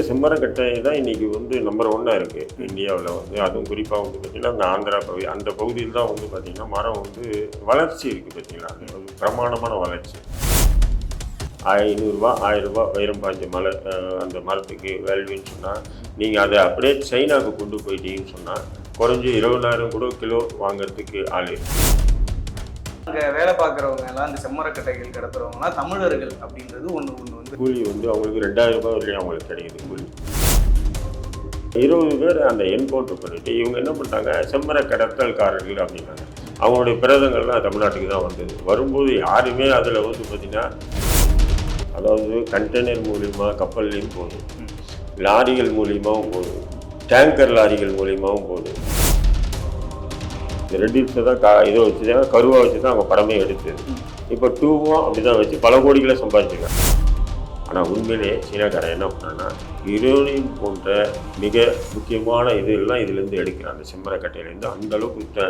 செம்மரக்கட்டை தான் இன்னைக்கு வந்து நம்பர் ஒன்னாக இருக்குது இந்தியாவில் வந்து. அதுவும் குறிப்பாக வந்து பார்த்திங்கன்னா அந்த ஆந்திரா பகுதி அந்த பகுதியில் தான் வந்து பார்த்திங்கன்னா மரம் வந்து வளர்ச்சி இருக்குது பார்த்திங்கன்னா அது பிரமாணமான வளர்ச்சி. ஐநூறுரூவா ஆயிரரூபா வைரம் பாஞ்ச மலை அந்த மரத்துக்கு வேல்யூன்னு சொன்னால் நீங்கள் அதை அப்படியே சைனாவுக்கு கொண்டு போயிட்டீங்கன்னு சொன்னால் குறைஞ்சி இருபதாயிரம் கூட கிலோ வாங்குறதுக்கு ஆள். இருக்குது அங்கே வேலை பார்க்குறவங்க எல்லாம் இந்த செம்மரக்கட்டைகள் கடத்துறவங்கலாம் தமிழர்கள் அப்படின்றது ஒன்று ஒன்று வந்து கூலி வந்து அவங்களுக்கு ரெண்டாயிரம் ரூபாய் வரையும் அவங்களுக்கு கிடைக்குது கூலி. இருபது பேர் அந்த என்கவுண்டர் பண்ணிட்டு இவங்க என்ன பண்ணிட்டாங்க? செம்மர கடத்தல்காரர்கள் அப்படின்னாங்க. அவங்களுடைய பிரதங்கள்லாம் தமிழ்நாட்டுக்கு தான் வந்தது. வரும்போது யாருமே அதில் வந்து பார்த்திங்கன்னா அதாவது கண்டெய்னர் மூலியமா கப்பல்லையும் போகுது லாரிகள் மூலியமாகவும் போகுது டேங்கர் லாரிகள் மூலியமாகவும் போகுது இந்த ரெட்டில்ஸை தான் கா இதை வச்சு தான் கருவாக வச்சு தான் அவங்க படமே எடுத்தது. இப்போ டூவும் அப்படி தான் வச்சு பல கோடிகளை சம்பாதிச்சிருக்காங்க. ஆனால் உண்மையிலே சீனாக்காரன் என்ன பண்ணான்னா யுரேனியம் போன்ற மிக முக்கியமான இதெல்லாம் இதுலேருந்து எடுக்கிறான். அந்த செம்மரக்கட்டையிலேருந்து அந்த அளவுக்கு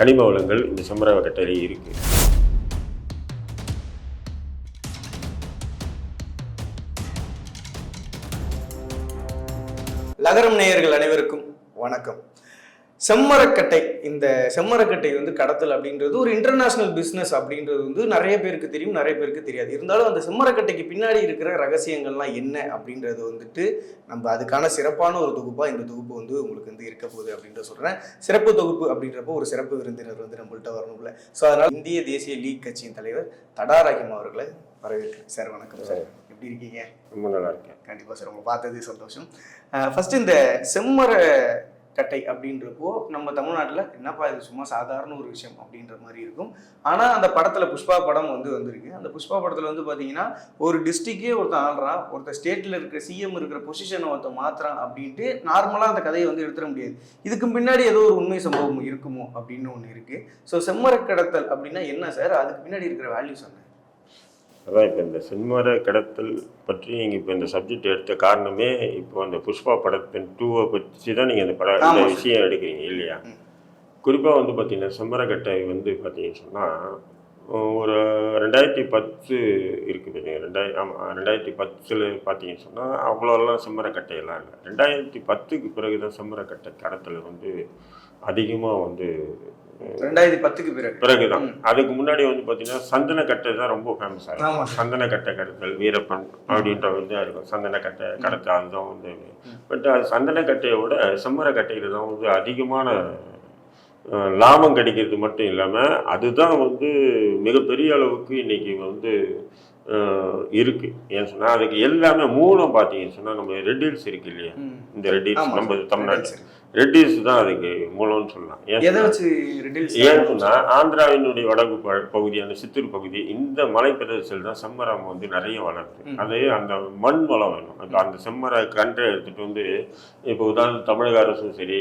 கனிம வளங்கள் இந்த செம்மரக்கட்டையிலே இருக்குது நகரம் நேயர்கள் அனைவருக்கும் வணக்கம். செம்மரக்கட்டை. இந்த செம்மரக்கட்டை வந்து கடத்தல் அப்படின்றது ஒரு இன்டர்நேஷனல் பிஸ்னஸ் அப்படின்றது வந்து நிறைய பேருக்கு தெரியும் நிறைய பேருக்கு தெரியாது. இருந்தாலும் அந்த செம்மரக்கட்டைக்கு பின்னாடி இருக்கிற ரகசியங்கள்லாம் என்ன அப்படின்றது வந்துட்டு நம்ம அதுக்கான சிறப்பான ஒரு தொகுப்பாக இந்த தொகுப்பு வந்து உங்களுக்கு வந்து இருக்க போகுது அப்படின்றத சொல்கிறேன் சிறப்பு தொகுப்பு அப்படின்றப்போ ஒரு சிறப்பு விருந்தினர் வந்து நம்மள்ட்ட வரணும்ல. ஸோ அதனால் இந்திய தேசிய லீக் கட்சியின் தலைவர் தடா ரஹீம் அவர்களை வரவேற்கிறேன். சார் வணக்கம் சார். எப்படி இருக்கீங்க? ரொம்ப நல்லா இருக்கேன். கண்டிப்பாக சார் உங்களை பார்த்தது சந்தோஷம். ஃபர்ஸ்ட் இந்த செம்மர கட்டை அப்படின்றப்போ நம்ம தமிழ்நாட்டில் என்னப்பா இது சும்மா சாதாரண ஒரு விஷயம் அப்படின்ற மாதிரி இருக்கும். ஆனால் அந்த படத்தில் புஷ்பா படம் வந்து வந்திருக்கு. அந்த புஷ்பா படத்தில் வந்து பார்த்தீங்கன்னா ஒரு டிஸ்ட்ரிக்டே ஒருத்தன் ஆள்றான். ஒருத்தர் ஸ்டேட்டில் இருக்கிற சிஎம் இருக்கிற பொசிஷனை ஒருத்தன் மாத்துறான் அப்படின்ட்டு நார்மலாக அந்த கதையை வந்து எடுத்துட முடியாது. இதுக்கு பின்னாடி ஏதோ ஒரு உண்மை சம்பவம் இருக்குமோ அப்படின்னு ஒன்று இருக்குது ஸோ செம்மர கடத்தல் அப்படின்னா என்ன சார் அதுக்கு பின்னாடி இருக்கிற வேல்யூஸ் என்ன? அதான் இப்போ இந்த செம்மர கடத்தல் பற்றி நீங்கள் இப்போ இந்த சப்ஜெக்ட் எடுத்த காரணமே இப்போ அந்த புஷ்பா படத்தின் டூவை பற்றி தான் நீங்கள் இந்த படம் இந்த. விஷயம் எடுக்கிறீங்க இல்லையா. குறிப்பாக வந்து பார்த்தீங்கன்னா செம்மரக்கட்டை வந்து பார்த்தீங்கன்னு சொன்னால் ஒரு ரெண்டாயிரத்தி பத்து இருக்குது ரெண்டாயிர ஆமாம் ரெண்டாயிரத்தி பத்தில் பார்த்தீங்கன்னு சொன்னால் அவ்வளோலாம் செம்மரக்கட்டையெல்லாம் இல்லை ரெண்டாயிரத்தி பத்துக்கு பிறகு தான் செம்மரக்கட்டை கடத்தல் வந்து அதிகமாக வந்து ரெண்டாயிரத்தி பத்துக்கு பிறகு. பிறகு தான். அதுக்கு முன்னாடி வந்து பார்த்தீங்கன்னா சந்தனக்கட்டை தான் ரொம்ப ஃபேமஸ் ஆகும் ஆமா. சந்தனக்கட்டை கடத்தல் வீரப்பன் அப்படின்ற வந்து இருக்கும். சந்தனக்கட்டை கடத்த அதுதான் வந்து. பட் அது சந்தனக்கட்டையோட செம்மரக்கட்டையில் தான் வந்து அதிகமான லாபம் கிடைக்கிறது மட்டும் இல்லாமல் அதுதான் வந்து மிகப்பெரிய அளவுக்கு இன்னைக்கு வந்து இருக்கு. ஏன்னு சொன்னால் அதுக்கு எல்லாமே மூலம் பார்த்தீங்கன்னு சொன்னால் நம்ம ரெட்டில்ஸ் இருக்கு இல்லையா. இந்த ரெட்டில்ஸ். நம்ம தமிழ்நாட்டில். ரெட்டில்ஸ் தான் அதுக்கு மூலம்னு சொல்லலாம். ஏன்னு ஆந்திராவினுடைய வடக்கு அந்த சித்தூர் பகுதி இந்த மலை பிரதேசத்தில் தான் செம்மரம் வந்து நிறைய வளருது. அது அந்த மண் வளம் வேணும். அந்த அந்த செம்மர கன்றை எடுத்துட்டு வந்து இப்போ உதாரணம் தமிழக அரசும் சரி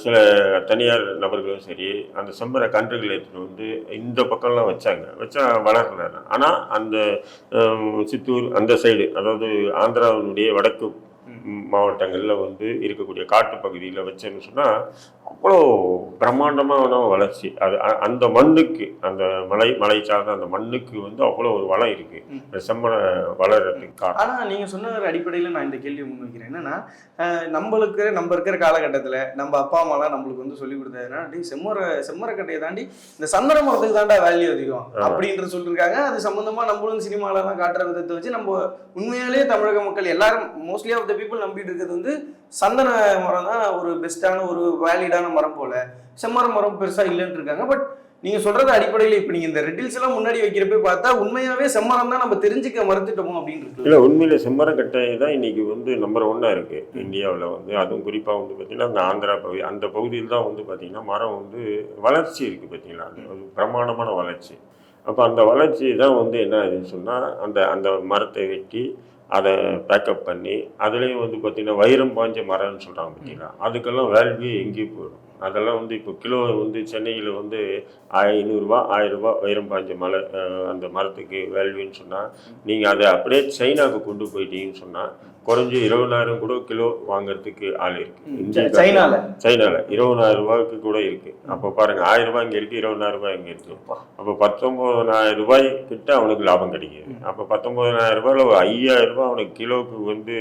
சில தனியார் நபர்களும் சரி அந்த செம்மர கன்றுகளை எடுத்துட்டு வந்து இந்த பக்கம்லாம் வச்சாங்க. வச்சா வளரல. ஆனால் அந்த சித்தூர் அந்த சைடு அதாவது ஆந்திராவினுடைய வடக்கு மாவட்டங்களில் வந்து இருக்கக்கூடிய காட்டு பகுதியில் வச்சேன்னு சொன்னால் அவ்வளோ பிரம்மாண்டமான வளர்ச்சி. அது அந்த மண்ணுக்கு அந்த மலை மலை சார்ந்த அந்த மண்ணுக்கு வந்து அவ்வளோ ஒரு வளம் இருக்கு. ம். இந்த செம்மனை வளர்றதுக்கு காரணம். ஆனா நீங்க சொன்ன ஒரு அடிப்படையில நான் இந்த கேள்வியை முன்வைக்கிறேன். என்னன்னா நம்மளுக்கு நம்ம இருக்கிற காலகட்டத்துல நம்ம அப்பா அம்மாலாம் நம்மளுக்கு வந்து சொல்லி கொடுத்ததுன்னா டேய் செம்மர செம்மரக்கட்டையை தாண்டி இந்த சந்தன மரத்துக்கு தாண்டா வேல்யூ அதிகம் ஆமா. அப்படின்ட்டு சொல்லியிருக்காங்க அது சம்பந்தமா நம்மளும் சினிமால எல்லாம் காட்டுற விதத்தை வச்சு நம்ம உண்மையாலேயே தமிழக மக்கள் எல்லாரும் மோஸ்ட்லி ஆஃப் த பீப்புள் நம்பிட்டு இருக்கிறது வந்து சந்தன மரம் தான் ஒரு பெஸ்ட்டான ஒரு வேலிடான மரம் போல. செம்மர மரம் பெருசாக இல்லைன்னு இருக்காங்க. பட் நீங்க சொல்றது அடிப்படையில் இப்போ நீங்க இந்த ரெட்டில்ஸ் எல்லாம் முன்னாடி வைக்கிறப்ப பார்த்தா உண்மையாவே செம்மரம் தான் நம்ம தெரிஞ்சுக்க மறுத்துட்டோமோ அப்படின்னு இருக்கு. இல்லை செம்மரம் கட்டை தான் இன்னைக்கு வந்து நம்பர் ஒன்னாக இருக்கு. இந்தியாவில் வந்து அதுவும் குறிப்பாக வந்து பார்த்திங்கன்னா அந்த ஆந்திரா பகுதி அந்த பகுதியில் தான் வந்து பார்த்திங்கன்னா மரம் வந்து வளர்ச்சி இருக்கு பார்த்தீங்களா அது பிரமாணமான வளர்ச்சி. அப்போ அந்த வளர்ச்சி தான் வந்து என்ன ஆகுதுன்னு சொன்னால் அந்த அந்த மரத்தை வெட்டி அதை பேக்கப் பண்ணி அதுலேயும் வந்து பார்த்தீங்கன்னா வைரம் பாஞ்ச மரம்னு சொல்கிறாங்க பார்த்தீங்களா அதுக்கெல்லாம் வேல்யூ எங்கேயும் போயிடும். அதெல்லாம் வந்து இப்போ கிலோ வந்து சென்னையில் வந்து ஐநூறுரூவா ஆயிரரூபா வைரம் பாஞ்ச மலை அந்த மரத்துக்கு வேல்யூன்னு சொன்னால் நீங்கள் அதை அப்படியே சைனாவுக்கு கொண்டு போயிட்டீங்கன்னு சொன்னால் குறைஞ்சி இருபதாயிரம் கூட கிலோ வாங்குறதுக்கு ஆள் இருக்கு. சைனால? சைனால. இருபதாயிரம் ரூபாய்க்கு கூட இருக்கு. அப்போ பாருங்க ஆயிரம் ரூபாய் இங்க இருக்கு இருபதாயிரம் ரூபாய் இங்க இருக்கு. அப்போ. பத்தொன்பதாயிரம் ரூபாய் கிட்ட அவனுக்கு லாபம் கிடைக்குது. அப்போ பத்தொன்பதாயிரம் ரூபாயில ஒரு ஐயாயிரம் ரூபாய் அவனுக்கு கிலோவுக்கு வந்து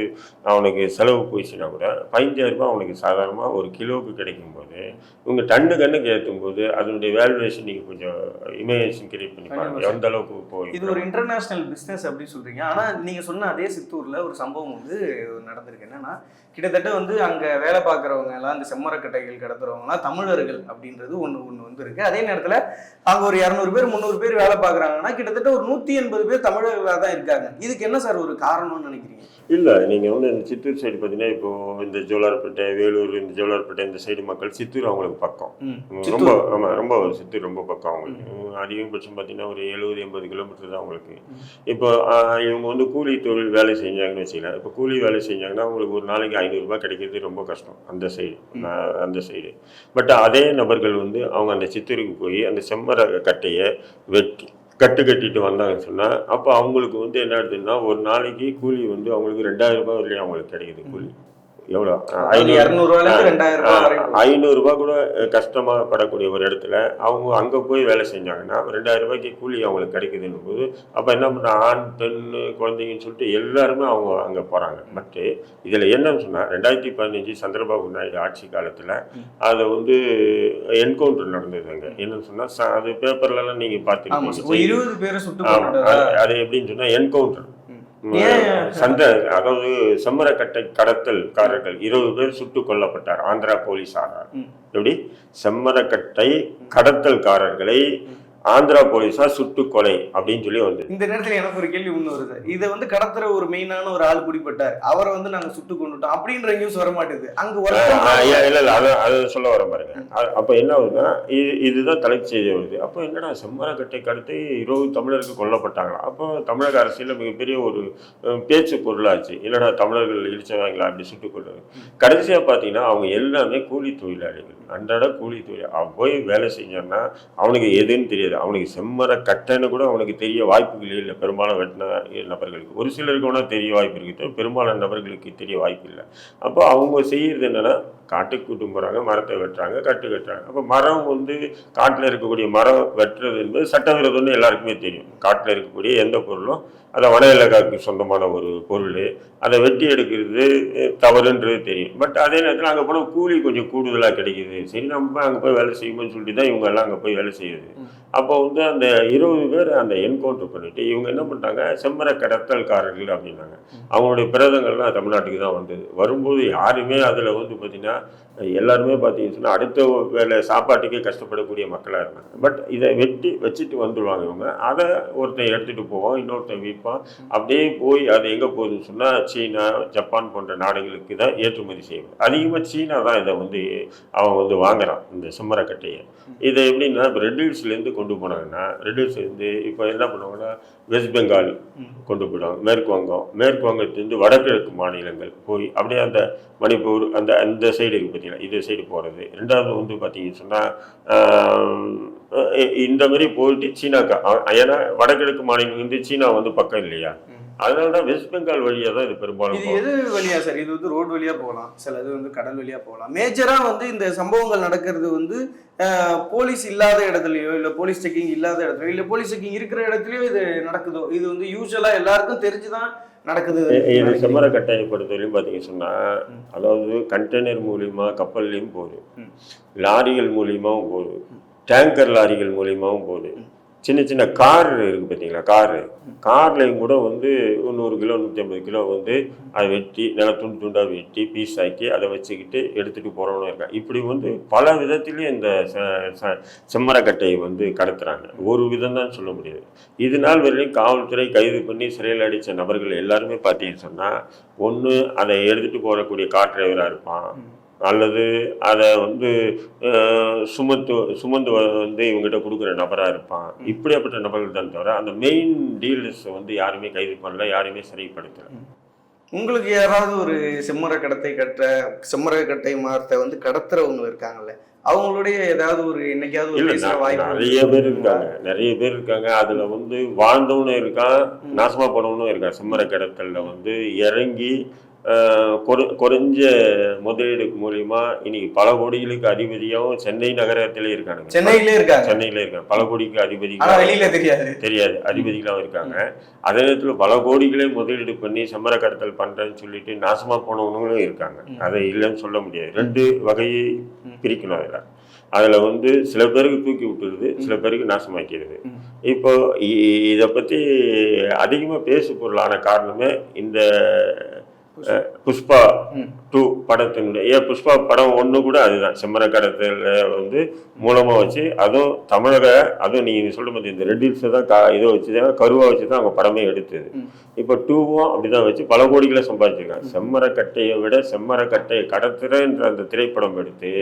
அவனுக்கு செலவு போயிடுச்சுன்னா கூட பதினஞ்சாயிரம் ரூபாய் அவனுக்கு சாதாரணமா ஒரு கிலோவுக்கு கிடைக்கும் போது இவங்க டன்னு கண்ணுக்கு ஏற்றும் போது அதனுடைய வேல்யூவேஷன் நீங்க கொஞ்சம் இமேஜினேஷன் கிரியேட் பண்ணி பாருங்க. எந்த அளவுக்கு போய் இது ஒரு இன்டர்நேஷனல் பிஸ்னஸ் அப்படின்னு சொல்றீங்க. ஆனா நீங்க சொன்ன அதே சித்தூர்ல ஒரு சம்பவம் வந்து நடந்திருக்கு. என்னன்னா கிட்டத்தட்ட வந்து அங்க வேலை பார்க்குறவங்க எல்லாம் அந்த செம்மரக்கட்டைகள் கடத்துறவங்க எல்லாம் தமிழர்கள் அப்படின்றது ஒன்று ஒன்று வந்து இருக்கு அதே நேரத்தில் அங்கே ஒரு இரநூறு பேர் முந்நூறு பேர் வேலை பார்க்குறாங்கன்னா கிட்டத்தட்ட ஒரு நூற்றி எண்பது பேர் தமிழர்களாக தான் இருக்காங்க. இதுக்கு என்ன சார் ஒரு காரணம்னு நினைக்கிறீங்க? இல்ல நீங்க வந்து இந்த சித்தூர் சைடு பார்த்தீங்கன்னா இப்போ இந்த ஜோலார்பேட்டை வேலூர் இந்த ஜோலார்பேட்டை இந்த சைடு மக்கள் சித்தூர் அவங்களுக்கு பக்கம். ரொம்ப சித்தூர். ஆமா ரொம்ப சித்தூர் ரொம்ப பக்கம் அவங்களுக்கு. அதிகபட்சம் பார்த்தீங்கன்னா ஒரு எழுபது எண்பது கிலோமீட்டர் தான் அவங்களுக்கு. இப்போ இவங்க வந்து கூலி தொழில் வேலை செஞ்சாங்கன்னு வச்சுக்கலாம் இப்போ கூலி வேலை செஞ்சாங்கன்னா அவங்களுக்கு ஒரு நாளைக்கு ஐநூறுரூபா கிடைக்கிறது ரொம்ப கஷ்டம் அந்த சைடு அந்த சைடு பட் அதே நபர்கள் வந்து அவங்க அந்த சித்தூருக்கு போய் அந்த செம்மர கட்டையை வெட்டி கட்டு கட்டிட்டு வந்தாங்கன்னு சொன்னால் அப்போ அவங்களுக்கு வந்து என்ன ஆகுதுன்னா ஒரு நாளைக்கு கூலி வந்து அவங்களுக்கு ரெண்டாயிரம் ரூபாய் வரையும் அவங்களுக்கு கிடைக்குது கூலி. எவ்வளோ? ஐநூறுரூபா கூட கஷ்டமாப்படக்கூடிய ஒரு இடத்துல அவங்க அங்கே போய் வேலை செஞ்சாங்கன்னா ரெண்டாயிரம் ரூபாய்க்கு கூலி அவங்களுக்கு கிடைக்குதுன்னும் போது அப்போ என்ன பண்ண ஆண் பெண் குழந்தைங்கன்னு சொல்லிட்டு எல்லாருமே அவங்க அங்கே போகிறாங்க. பட்டு இதில் என்னன்னு சொன்னால் ரெண்டாயிரத்தி பதினஞ்சு சந்திரபாபு நாயுடு ஆட்சி காலத்தில் அதை வந்து என்கவுண்டர் நடந்தது அங்கே. என்னன்னு சொன்னால் அது பேப்பர்லலாம் நீங்கள் பார்த்துருக்கீங்க இருபது பேரை சுட்டு அது- அது எப்படின்னு சொன்னா என்கவுண்டர் சண்டை அதாவது செம்மரக்கட்டை கடத்தல்காரர்கள் இருபது பேர் சுட்டுக் கொல்லப்பட்டார். ஆந்திரா போலீசாரால் ம். எப்படி? செம்மரக்கட்டை கடத்தல்காரர்களை ஆந்திரா போலீசார் சுட்டு கொலை அப்படின்னு சொல்லி வந்து. இந்த நேரத்துல எனக்கு ஒரு கேள்வி ஒண்ணு வருது. இதை வந்து கடத்துற ஒரு மெயினான ஒரு ஆள் பிடிப்பட்டார் அவரை வந்து நாங்க சுட்டு கொண்டுட்டோம் அப்படின்ற நியூஸ் வர மாட்டேது அங்க இல்ல இல்ல அதை அதை சொல்ல வர பாருங்க. அப்ப என்ன ஆகுதுன்னா இது இதுதான் தலைப்பு செய்தி வருது. அப்போ என்னடா செம்மரக்கட்டை கடத்தி இருபது தமிழர்கள் கொல்லப்பட்டாங்களா? அப்போ தமிழக அரசியல மிகப்பெரிய ஒரு பேச்சு பொருளாச்சு. என்னடா தமிழர்கள் இடிச்சவாங்களா அப்படி சுட்டுக் கொள்றது கடைசியா பார்த்தீங்கன்னா அவங்க எல்லாமே கூலி தொழிலாளிகள். அன்றாட கூலி தொழில் போய் வேலை செஞ்சான்னா அவனுக்கு எதுன்னு தெரியாது. அவனுக்கு செம்மர கட்டன்னு கூட அவனுக்கு தெரிய வாய்ப்புகள் இல்லை. பெரும்பாலும் வெட்டின நபர்களுக்கு. ஒரு சிலருக்கு வேணால் தெரிய வாய்ப்பு இருக்குது. பெரும்பாலான நபர்களுக்கு தெரிய வாய்ப்பு இல்லை. அப்போ அவங்க செய்கிறது என்னென்னா காட்டுக்கு கூட்டும் போகிறாங்க மரத்தை வெட்டுறாங்க கட்டு வெட்டுறாங்க அப்போ மரம் வந்து காட்டில் இருக்கக்கூடிய மரம் வெட்டுறது என்பது சட்டவிரோதம்னு எல்லாருக்குமே தெரியும். காட்டில் இருக்கக்கூடிய எந்த பொருளும் அதை வன இலாக்காவுக்கு சொந்தமான ஒரு பொருள். அதை வெட்டி எடுக்கிறது தவறுன்றது தெரியும். பட் அதே நேரத்தில் அங்கே போனால் கூலி கொஞ்சம் கூடுதலாக கிடைக்குது. சரி நம்ம அங்கே போய் வேலை செய்யும்போது சொல்லிட்டு தான் இவங்க எல்லாம் அங்கே போய் வேலை செய்யுது. அப்போ வந்து அந்த இருபது பேர் அந்த என்கவுண்டர் பண்ணிட்டு இவங்க என்ன பண்ணிட்டாங்க செம்மர கடத்தல்காரர்கள் அப்படின்னாங்க. அவங்களுடைய பிரதங்கள்லாம் தமிழ்நாட்டுக்கு தான் வந்தது. வரும்போது யாருமே அதில் வந்து பார்த்தீங்கன்னா எல்லாருமே பார்த்தீங்கன்னு சொன்னால் அடுத்த வேலை சாப்பாட்டுக்கே கஷ்டப்படக்கூடிய மக்களாக இருந்தாங்க. பட் இதை வெட்டி வச்சுட்டு வந்துடுவாங்க இவங்க. அதை ஒருத்தன் எடுத்துகிட்டு போவான் இன்னொருத்தன் விற்பான் அப்படியே போய் அது எங்கே போகுதுன்னு சொன்னால் சீனா ஜப்பான் போன்ற நாடுகளுக்கு தான் ஏற்றுமதி செய்வது அதிகமாக சீனா தான் இதை வந்து அவன் வந்து வாங்குறான் இந்த செம்மரக்கட்டையை இதை எப்படின்னா இப்போ ரெட் ஹில்ஸ்லேருந்து கொண்டு போனாங்கன்னா ரெட் ஹில்ஸ்லேருந்து இப்போ என்ன பண்ணுவாங்கன்னா வெஸ்ட் பெங்கால் கொண்டு போயிடுவாங்க. மேற்கு வங்கம். மேற்கு வங்கத்துலேருந்து வடகிழக்கு மாநிலங்கள் போய் அப்படியே அந்த மணிப்பூர் அந்த அந்த சைடு பார்த்தீங்களா இந்த சைடு போகிறது ரெண்டாவது வந்து பார்த்தீங்கன்னு சொன்னால் இந்த மாதிரி போயிட்டு சீனாக்கா ஏன்னா வடகிழக்கு மாநிலம் வந்து சீனா வந்து பக்கம் இல்லையா? அதனால தான் வெஸ்ட் பெங்கால் வழியாக தான் இது பெரும்பாலும் இது. எது வழியா சார்? இது வந்து ரோடு வழியா போகலாம். சில இது வந்து கடல் வழியா போகலாம். மேஜரா வந்து இந்த சம்பவங்கள் நடக்கிறது வந்து போலீஸ் இல்லாத இடத்துலயோ இல்ல போலீஸ் செக்கிங் இல்லாத இடத்துலயோ இல்ல போலீஸ் செக்கிங் இருக்கிற இடத்துலயோ இது நடக்குதோ? இது வந்து யூஸ்வலா எல்லாருக்கும் தெரிஞ்சுதான் நடக்குது. இ- இது செம்மரக்கட்டையை பொறுத்தவரையும் பார்த்தீங்க சொன்னால் அதாவது கண்டெய்னர் மூலியமா கப்பல்லையும் போகுது. லாரிகள் மூலியமாவும் போகுது. டேங்கர் லாரிகள் மூலியமாவும் போகுது. சின்ன சின்ன கார் இருக்கு பார்த்தீங்களா? காரு. கார்லையும் கூட வந்து நூறு கிலோ நூற்றி ஐம்பது கிலோ வந்து அதை வெட்டி நல்லா துண்டு துண்டாக வெட்டி பீஸ் ஆக்கி அதை வச்சுக்கிட்டு எடுத்துகிட்டு போகிறவனும் இருக்கான். இப்படி வந்து பல விதத்துலேயும் இந்த செம்மரக்கட்டையை வந்து கடத்துகிறாங்க ஒரு விதம் தான் சொல்ல முடியாது. இது நாள் வரையிலும் காவல்துறை கைது பண்ணி சிறையில் அடித்த நபர்கள் எல்லாருமே பார்த்தீங்கன்னு சொன்னால் ஒன்று அதை எடுத்துகிட்டு போகக்கூடிய கார் டிரைவராக இருப்பான். அல்லது அதை வந்து சுமத்து சுமந்து வந்து இவங்ககிட்ட கொடுக்குற நபராக இருப்பான். இப்படியாப்பட்ட நபர்கள் தான் தவிர அந்த மெயின் டீலர்ஸ் வந்து யாருமே கைது பண்ணல யாருமே சிறைப்படுத்தல. உங்களுக்கு யாராவது ஒரு செம்மர கடத்தை கட்ட செம்மர கட்டை மரத்தை வந்து கடத்துறவங்க இருக்காங்கல்ல அவங்களுடைய ஏதாவது ஒரு என்னைக்காவது நிறைய பேர் இருக்காங்க. நிறைய பேர் இருக்காங்க. அதுல வந்து வாழ்ந்தவனும் இருக்கான் நாசமா போனவனும் இருக்கான். செம்மர கடத்தல்ல வந்து இறங்கி குறை குறைஞ்ச முதலீடு மூலியமா இன்னைக்கு பல கோடிகளுக்கு அதிபதியாகவும் சென்னை நகரத்திலே இருக்கானுங்க. சென்னையிலே இருக்காங்க. சென்னையில இருக்காங்க. பல கோடிக்கு ஆனா அதிபதிகள் வெளியில தெரியாது. தெரியாது. அதிபதிகளாகவும் இருக்காங்க. அதே நேரத்தில் பல கோடிகளே முதலீடு பண்ணி செம்மர கடத்தல் பண்றேன்னு சொல்லிட்டு நாசமா போனவங்களும் இருக்காங்க. அதை இல்லைன்னு சொல்ல முடியாது. ரெண்டு வகையை. பிரிக்கணும் அதில். அதில் வந்து சில பேருக்கு தூக்கி விட்டுருது சில பேருக்கு நாசமாக்கிறது. இப்போ இதை பற்றி அதிகமாக பேசு பொருளான காரணமே இந்த புஷ்பா. டூ படத்தினுடைய ஏன் புஷ்பா படம் ஒன்று கூட அதுதான் செம்மர கடத்தல வந்து மூலமாக வச்சு அதுவும் தமிழக அதுவும் நீங்கள் சொல்ல மாதிரி இந்த ரெட் ஹில்ஸை தான் கா இதை வச்சு தான் கருவாக வச்சு தான் அவங்க படமே எடுத்தது. இப்போ டூவும் அப்படிதான் வச்சு பல கோடிகளை சம்பாதிச்சிருக்காங்க செம்மரக்கட்டையை விட செம்மரக்கட்டையை கடத்துறன்ற அந்த திரைப்படம் எடுத்து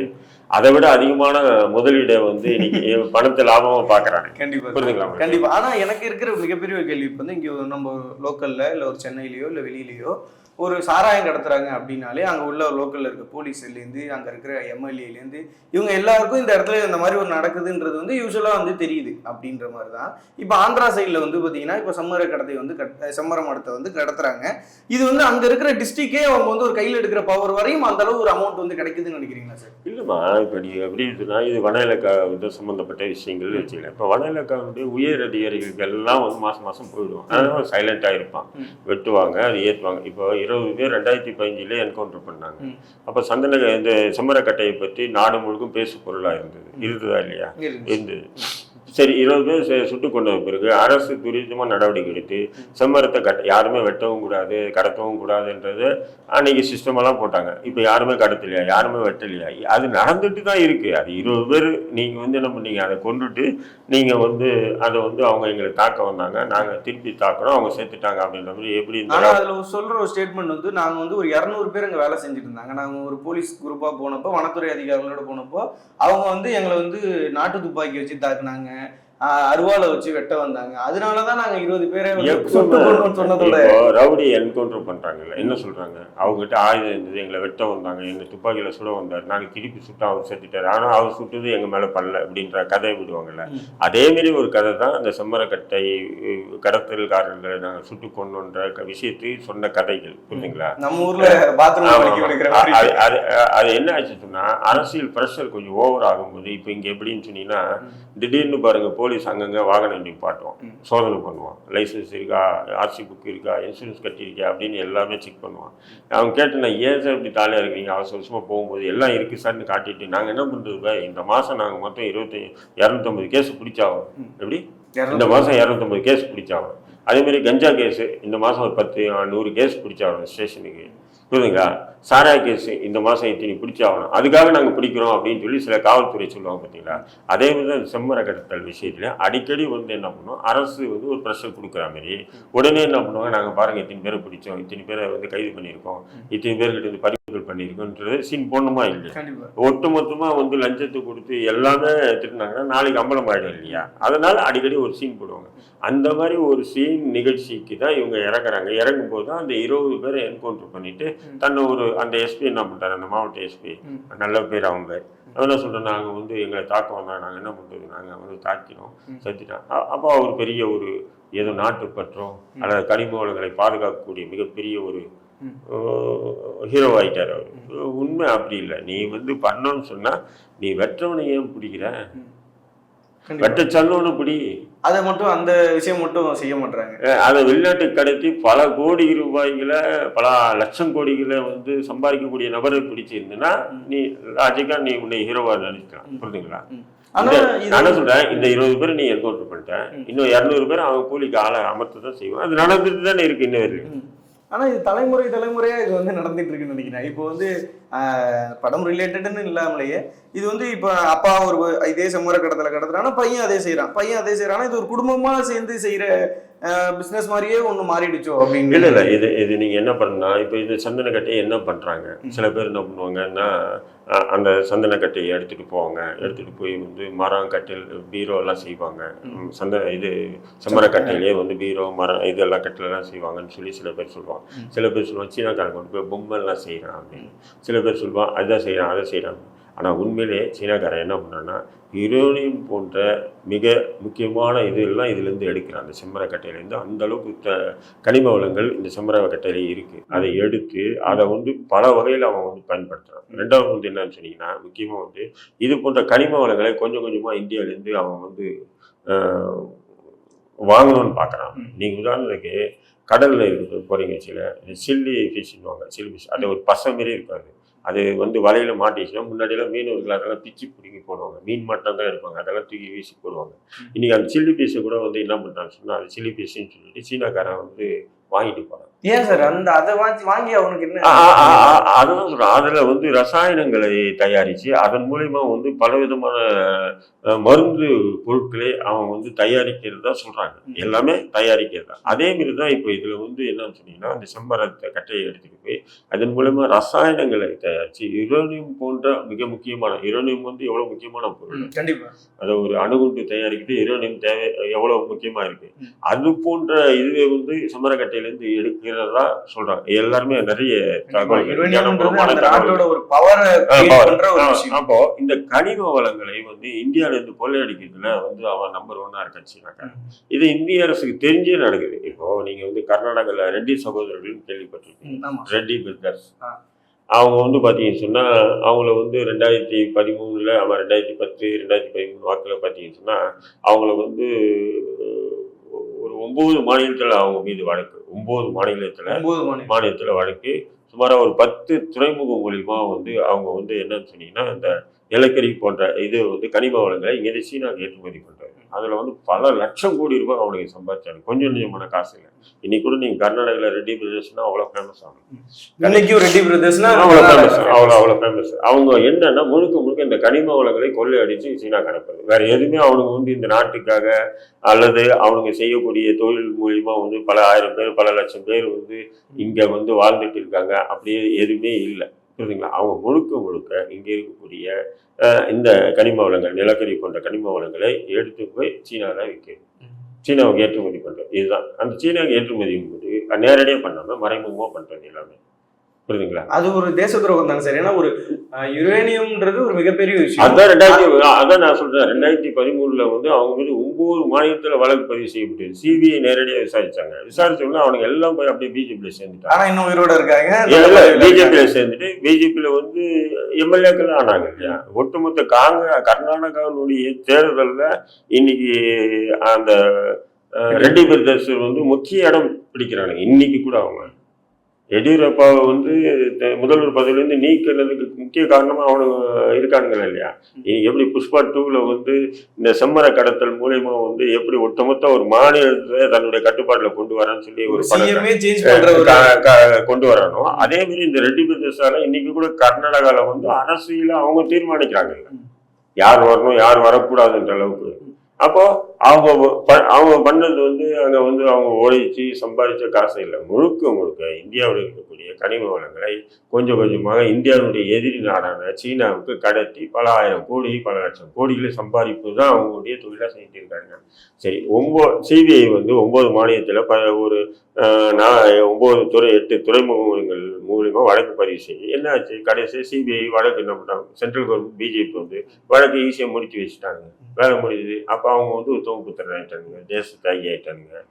அதை விட அதிகமான முதலீடை வந்து இன்னைக்கு பணத்தை லாபமாக பார்க்குறாங்க கண்டிப்பா புரியுதுங்களா உங்களுக்கு? கண்டிப்பா ஆனா எனக்கு இருக்கிற மிகப்பெரிய கேள்வி இப்ப வந்து இங்க நம்ம லோக்கல்ல இல்ல ஒரு சென்னையிலயோ இல்ல வெளியிலயோ ஒரு சாராயம் கடத்துறாங்க அப்படின்னாலே அங்க உள்ள லோக்கல்ல இருக்க போலீஸ்ல இருந்து அங்க இருக்கிற எம்எல்ஏல இருந்து இவங்க எல்லாருக்கும் இந்த இடத்துல இந்த மாதிரி ஒரு நடக்குதுன்றது வந்து யூஸ்வலா வந்து தெரியுது அப்படின்ற மாதிரி தான் இப்போ ஆந்திரா சைடில் வந்து பார்த்தீங்கன்னா இப்போ செம்மர கடத்தை வந்து கட் செம்மர மடத்தை வந்து கடத்துறாங்க. இது வந்து அங்க இருக்கிற டிஸ்ட்ரிக்டே அவங்க வந்து ஒரு கையில் எடுக்கிற பவர் வரையும் அந்த அளவு ஒரு அமௌண்ட் வந்து கிடைக்குதுன்னு நினைக்கிறீங்களா சார் இல்லைம்மா இப்போ நீ எப்படி சொன்னா இது வன இலக்கா இது சம்மந்தப்பட்ட விஷயங்கள் வச்சுக்கலாம் இப்போ வன இலக்காவுடைய உயர் அதிகாரிகளுக்கு எல்லாம் வந்து மாதம் மாதம் போயிடுவோம் அதனால சைலண்ட்டாக இருப்பான். வெட்டுவாங்க அது ஏற்றுவாங்க இப்போ இருபது பேர் ரெண்டாயிரத்தி பதினஞ்சுல என்கவுண்டர் பண்ணாங்க. அப்போ சந்தன இந்த செம்மரக்கட்டையை பற்றி நாடு முழுக்கும் பேசு பொருளாக இருந்தது இருந்ததா இல்லையா. இருந்தது. சரி இருபது பேர் சு- சுட்டு கொண்ட பிறகு அரசு துரிதமாக நடவடிக்கை எடுத்து செம்மரத்தை கட்ட யாருமே வெட்டவும் கூடாது கடத்தவும் கூடாதுன்றது அன்னைக்கு சிஸ்டமெல்லாம் போட்டாங்க. இப்போ யாருமே கடத்தலையா? யாருமே வெட்டலையா? அது நடந்துட்டு தான் இருக்குது அது இருபது பேர் நீங்கள் வந்து என்ன பண்ணீங்க? அதை கொண்டுட்டு நீங்கள் வந்து அதை வந்து அவங்க எங்களை தாக்க வந்தாங்க. நாங்கள் திருப்பி தாக்குறோம். அவங்க சேர்த்துட்டாங்க அப்படின்ற மாதிரி எப்படி இருந்தாலும் அதில் சொல்கிற ஒரு ஒரு ஸ்டேட்மெண்ட் வந்து நாங்கள் வந்து ஒரு இரநூறு பேர் அங்கே வேலை செஞ்சுட்டு இருந்தாங்க. நாங்கள் ஒரு போலீஸ் குரூப்பாக போனப்போ வனத்துறை அதிகாரிகளோட போனப்போ அவங்க வந்து எங்களை வந்து நாட்டு துப்பாக்கி வச்சு தாக்குனாங்க. ஆஹ் அருவாளை வச்சு வெட்ட வந்தாங்க. அதனாலதான் நாங்க இருபது பேரை சொன்னதோட ரவுடி என்கவுண்டர் பண்றாங்கல்ல என்ன சொல்றாங்க? அவங்ககிட்ட ஆயுதம் இருந்தது எங்களை வெட்ட வந்தாங்க எங்க துப்பாக்கியில சுட வந்தார் நாங்க திருப்பி சுட்டா அவர் செத்துட்டாரு ஆனா அவர் சுட்டது எங்க மேல படல அப்படின்ற கதையை விடுவாங்கல்ல. ம். அதே மாதிரி ஒரு கதை தான் அந்த செம்மரக்கட்டை கடத்தல்காரர்களை நாங்க சுட்டு கொண்டோன்ற விஷயத்தை சொன்ன கதைகள் புரியுதுங்களா நம்ம ஊர்ல பாத்ரூம் அது அது என்ன ஆச்சு சொன்னா அரசியல் ப்ரெஷர் கொஞ்சம் ஓவர் ஆகும்போது இப்போ இங்க எப்படின்னு சொன்னீங்கன்னா திடீர்னு பாருங்க போலீஸ் அங்கங்க வாகனம் நிப்பாட்டுவோம். சோதனை பண்ணுவான் லைசன்ஸ் இருக்கா ஆர்சி புக் இருக்கா இன்சூரன்ஸ் கட்டியிருக்கா அப்படின்னு எல்லாமே செக் பண்ணுவான் அவன் கேட்டு நான் ஏன் சார் இப்படி தாலியாக இருக்கீங்க அவசர அவசரமாக போகும்போது எல்லாம் இருக்கு சார்னு காட்டிட்டு நாங்கள் என்ன பண்ணுறது இந்த மாதம் நாங்கள் மொத்தம் இருபத்தி இரநூத்தம்பது கேஸ் பிடிச்சாகும். எப்படி? இந்த மாதம் இரநூத்தம்பது கேஸ் பிடிச்சாகும் அதே மாதிரி கஞ்சா கேஸு இந்த மாதம் ஒரு பத்து நூறு கேஸ் பிடிச்சாகணும் ஸ்டேஷனுக்கு. புரியுதுங்களா? சாராய கேஸ் இந்த மாதம் இத்தனை பிடிச்சாகணும். அதுக்காக நாங்கள் பிடிக்கிறோம் அப்படின்னு சொல்லி சில காவல்துறை சொல்லுவாங்க பார்த்தீங்களா? அதே மாதிரி தான் செம்மர கடத்தல் விஷயத்தில் அடிக்கடி வந்து என்ன பண்ணுவோம் அரசு வந்து ஒரு ப்ரெஷர் கொடுக்குற மாதிரி. உடனே என்ன பண்ணுவாங்க? நாங்கள் பாருங்கள் இத்தனை பேரை பிடிச்சோம் இத்தனை பேரை வந்து கைது பண்ணியிருக்கோம். இத்தனை பேர்கிட்ட வந்து பண்ணியிருக்கோன்றது சீன் போடணுமா இல்லையா? ஒட்டு மொத்தமாக வந்து லஞ்சத்தை கொடுத்து எல்லாமே திட்டினாங்கன்னா நாளைக்கு அம்பலம் ஆயிடும் இல்லையா? அதனால அடிக்கடி ஒரு சீன் போடுவாங்க. அந்த மாதிரி ஒரு சீன் நிகழ்ச்சிக்கு தான் இவங்க இறங்குறாங்க. இறங்கும் போது தான் அந்த இருபது பேரை என்கவுண்டர் பண்ணிட்டு தன்னை ஒரு அந்த எஸ்பி என்ன பண்ணுறாரு அந்த மாவட்ட எஸ்பி. நல்ல பேர் அவங்க. அவன் சொல்கிறோம் நாங்கள் வந்து எங்களை தாக்க வந்தோம் நாங்கள் என்ன பண்ணுறது நாங்கள் வந்து தாக்கினோம் ம். செத்துட்டோம். அப்போ அவர் பெரிய ஒரு ஏதோ நாட்டுப்பற்றும் அல்லது கனிம வளங்களை பாதுகாக்கக்கூடிய மிகப்பெரிய ஒரு. ஹீரோ ஆயிட்டார் அவர். உண்மை அப்படி இல்லை. நீ வந்து பண்ணோன்னு சொன்னா நீ வெற்றவனை ஏன் பிடிக்கிற? வெட்ட சல்லோன்னு பிடி. அதை மட்டும் அந்த விஷயம் மட்டும் செய்ய மாட்டாங்க அதை வெளிநாட்டுக்கு கடத்தி பல கோடி ரூபாய்களை பல லட்சம் கோடிகளை வந்து சம்பாதிக்கக்கூடிய நபரை பிடிச்சிருந்தேன்னா நீ லாஜிக்கா நீ உன்னை ஹீரோவா நினைக்கலாம் இது நான் சொல்றேன்? இந்த இருபது பேர் நீ என்கவுண்டர் பண்ணிட்ட ம். இன்னும் இரநூறு பேர் அவன் கூலிக்கு ஆளை அமர்த்த தான் செய்வான். அது நடந்துட்டு தானே இருக்கு இன்னும் ஆனால் இது தலைமுறை தலைமுறையாக இது வந்து நடந்துட்டு இருக்குன்னு நினைக்கிறேன். இப்போ வந்து படம் ரிலேட்டடுன்னு இல்லாமலேயே இது வந்து இப்போ அப்பா ஒரு இதே செம்மர கடத்தல கடத்துறானா பையன் அதே செய்றான். பையன் அதே செய்யறானா இது ஒரு குடும்பமா சேர்ந்து செய்யற பிசினஸ் மாதிரியே ஒண்ணு மாறிடுச்சோ அப்படின்னு. இல்ல இல்ல. இது இது நீங்க என்ன பண்ணா இப்போ இது சந்தனக்கட்டையை என்ன பண்றாங்க? சில பேர் என்ன பண்ணுவாங்கன்னா அந்த சந்தனக்கட்டையை எடுத்துட்டு போவாங்க. எடுத்துட்டு போய் வந்து மரம் கட்டில் பீரோ எல்லாம் செய்வாங்க. சந்த இது செம்மரக்கட்டையிலே வந்து பீரோ மரம் இதெல்லாம் கட்டிலெல்லாம் செய்வாங்கன்னு சொல்லி சில பேர் சொல்லுவாங்க. சில பேர் சொல்லுவாங்க சீனாக்காரங்க கொண்டு போய் பொம்மை எல்லாம் செய்யறான் அப்படின்னு. சில பேர் சொல்லுவான் அதை செய்யறான் அதை செய்யறான் ஆனால் உண்மையிலே சீனாக்காரன் என்ன பண்ணான்னா யுரேனியம் போன்ற மிக முக்கியமான இதெல்லாம் இதுலேருந்து எடுக்கிறான். அந்த செம்மரக்கட்டையிலேருந்து அந்த அளவுக்கு கனிம வளங்கள் இந்த செம்மரக்கட்டையில இருக்குது அதை எடுத்து அதை வந்து பல வகையில் அவன் வந்து பயன்படுத்துறான். ரெண்டாவது வந்து என்னன்னு சொன்னீங்கன்னா முக்கியமாக வந்து இது போன்ற கனிம வளங்களை கொஞ்சம் கொஞ்சமாக இந்தியாவிலேருந்து அவன் வந்து வாங்கணும்னு பார்க்குறான் நீங்கள் உதாரணத்துக்கு கடலில் இருக்கு போகிறீங்க சில சில்லி ஃபிஷ்னுவாங்க சில்லி ஃபிஷ் அது ஒரு பசை மாரி இருக்காது. அது வந்து வலையில மாட்டிச்சுன்னா முன்னாடியெல்லாம் மீனவர்கள் அதெல்லாம் பிச்சு பிடிங்கி போடுவாங்க. மீன் மட்டும் தான் எடுப்பாங்க. அதெல்லாம் தூக்கி வீசி போடுவாங்க. இன்னைக்கு அந்த சில்லி பீஸை கூட வந்து என்ன பண்ணுறான்னு சொன்னால் அது சில்லி பீஸ்ன்னு சொல்லிட்டு சீனாக்காரன் வந்து வாங்கிட்டு போகிறான் ஏன் சார்? அந்த அதை வாங்கி வாங்கி அவனுக்கு என்ன? சொல்கிறேன் அதில் வந்து ரசாயனங்களை தயாரித்து அதன் மூலயமா வந்து பலவிதமான மருந்து பொருட்களை அவன் வந்து தயாரிக்கிறதா சொல்கிறாங்க எல்லாமே தயாரிக்கிறது. அதே மாதிரி தான் இப்போ இதில் வந்து என்னன்னு சொன்னீங்கன்னா அந்த செம்மரத்தை கட்டையை எடுத்துட்டு போய் அதன் மூலயமா ரசாயனங்களை தயாரித்து யுரேனியம் போன்ற மிக முக்கியமான யுரேனியம் வந்து எவ்வளோ முக்கியமான பொருள்? ம், கண்டிப்பா. அதை ஒரு அணுகுண்டு தயாரிக்கிறது யுரேனியம் தேவை எவ்வளோ முக்கியமாக இருக்கு? ம். அது போன்ற இதுவே வந்து சமரக்கட்டையிலேருந்து எடுக்கிறதா சொல்றாங்க. எல்லாருமே நிறைய தகவல்கள். அப்போ இந்த கனிம வளங்களை வந்து இந்தியால இருந்து கொள்ளையடிக்கிறதுல வந்து அவன் நம்பர் ஒன்னா இருக்கான் சீனாக்கா இது இந்திய அரசுக்கு தெரிஞ்சே நடக்குது. இப்போ நீங்க வந்து கர்நாடகால ரெட்டி சகோதரர்கள் கேள்விப்பட்டிருக்கீங்க. ரெட்டி பிரதர்ஸ். அவங்க வந்து பார்த்தீங்கன்னு சொன்னால் அவங்கள வந்து ரெண்டாயிரத்தி பதிமூணில் அவன் ரெண்டாயிரத்தி பத்து ரெண்டாயிரத்தி பதிமூணு வாக்கில் பார்த்தீங்கன்னு சொன்னால் அவங்கள வந்து ஒம்பது மாநிலத்தில் அவங்க மீது வழக்கு. ஒம்பது மாநிலத்தில் மாநிலம் மாநிலத்தில் வழக்கு. சுமாராக ஒரு பத்து துறைமுகம் மூலிமா வந்து அவங்க வந்து என்னன்னு சொன்னீங்கன்னா இந்த நிலக்கரி போன்ற இது வந்து கனிம வளங்களை இங்கே சீனாவுக்கு ஏற்றுமதி பண்ணுறாங்க அதில் வந்து பல லட்சம் கோடி ரூபாய் அவனுக்கு சம்பாதிச்சாங்க. கொஞ்சம் கொஞ்சமான காசு இல்லை. இன்னைக்கு கூட நீங்கள் கர்நாடகாவில் ரெட்டி பிரதேசம்னா அவ்வளோ ஃபேமஸ் ஆகும் இன்னைக்கும் ரெட்டி பிரதர்ஸ்னா அவ்வளோ ஃபேமஸ் அவ்வளோ அவ்வளோ ஃபேமஸ் அவங்க என்னன்னா முழுக்க முழுக்க இந்த கனிம வளங்களை கொள்ளையடிச்சு சீனா கணப்பது வேற எதுவுமே அவனுங்க வந்து இந்த நாட்டுக்காக அல்லது அவனுங்க செய்யக்கூடிய தொழில் மூலியமா வந்து பல ஆயிரம் பேர் பல லட்சம் பேர் வந்து இங்க வந்து வாழ்ந்துட்டு இருக்காங்க. அப்படியே எதுவுமே இல்லை. புரியுதுங்களா அவங்க முழுக்க முழுக்க இங்கே இருக்கக்கூடிய இந்த கனிம வளங்கள் நிலக்கரி போன்ற கனிம வளங்களை எடுத்து போய் சீனாவில் விற்கிறது சீனாவுக்கு ஏற்றுமதி பண்ணுறது இதுதான். அந்த சீனாவுக்கு ஏற்றுமதி போது நேரடியாக பண்ணாமல் மறைமுகமாக பண்ணுறது எல்லாமே. புரியுதுங்களா? அது ஒரு தேச துரோகம் தானே சார். ஏன்னா ஒரு யுரேனியம்ன்றது ஒரு மிகப்பெரிய விஷயம். அதான் ரெண்டாயிரத்தி அதான் நான் சொல்றேன். ரெண்டாயிரத்தி பதிமூணுல வந்து அவங்க வந்து ஒன்பது மாநிலத்துல வழக்கு பதிவு செய்யப்பட்டது. சிபிஐ நேரடியாக விசாரிச்சாங்க. விசாரிச்சோம்னா அவனுங்க எல்லாம் போய் அப்படியே பிஜேபியில சேர்ந்துட்டாங்க. ஆனா இன்னும் உயிரோட இருக்காங்க. பிஜேபியில சேர்ந்துட்டு பிஜேபியில வந்து எம்எல்ஏக்கள் ஆனாங்க. இல்லையா ஒட்டுமொத்த காங்க கர்நாடகாவுடைய தேர்தல்ல இன்னைக்கு அந்த ரெட்டி பிரதர்ஸ் வந்து முக்கிய இடம் பிடிக்கிறானுங்க. இன்னைக்கு கூட அவங்க. எடியூரப்பாவை வந்து முதல்வர் பதவியிலேருந்து நீக்கிறதுக்கு முக்கிய காரணமா அவனுங்க இருக்கானுங்களா இல்லையா? எப்படி புஷ்பா டூவில் வந்து இந்த செம்மர கடத்தல் மூலியமா வந்து எப்படி ஒட்டுமொத்த ஒரு மாநிலத்தை தன்னுடைய கட்டுப்பாட்டுல கொண்டு வரான்னு சொல்லி ஒரு கொண்டு வரணும் அதே மாதிரி இந்த ரெட்டி பிரதேசால இன்னைக்கு கூட கர்நாடகால வந்து அரசியல அவங்க தீர்மானிக்கிறாங்க. யார் வரணும் யார் வரக்கூடாதுன்ற அளவுக்கு. அப்போ அவங்க ப- அவங்க பண்ணது வந்து அங்கே வந்து அவங்க ஓடிச்சு சம்பாதிச்ச காசு இல்லை. முழுக்க முழுக்க இந்தியாவில் இருக்கக்கூடிய கனிம வளங்களை கொஞ்சம் கொஞ்சமாக இந்தியாவுடைய எதிரி நாடான சீனாவுக்கு கடத்தி பல ஆயிரம் கோடி பல லட்சம் கோடிகளை சம்பாதிப்பு தான் அவங்களுடைய தொழிலாக செஞ்சுட்டு இருக்காங்க. சரி ஒம்பது சிபிஐ வந்து ஒம்பது மாநிலத்தில் ப ஒரு ஒம்பது துறை எட்டு துறைமுகங்கள் மூலிமா வழக்கு பதிவு செய்யும் என்ன ஆச்சு கடைசியாக சிபிஐ வழக்கு என்ன பண்ணாங்க சென்ட்ரல் கவர்மெண்ட் பிஜேபி வந்து வழக்கு ஈஸியாக முடிச்சு வச்சுட்டாங்க. வேலை முடியுது அப்போ அவங்க வந்து తూగుతున్నాయి ఐటమ్గా దేశ తాగి ఐటమ్గా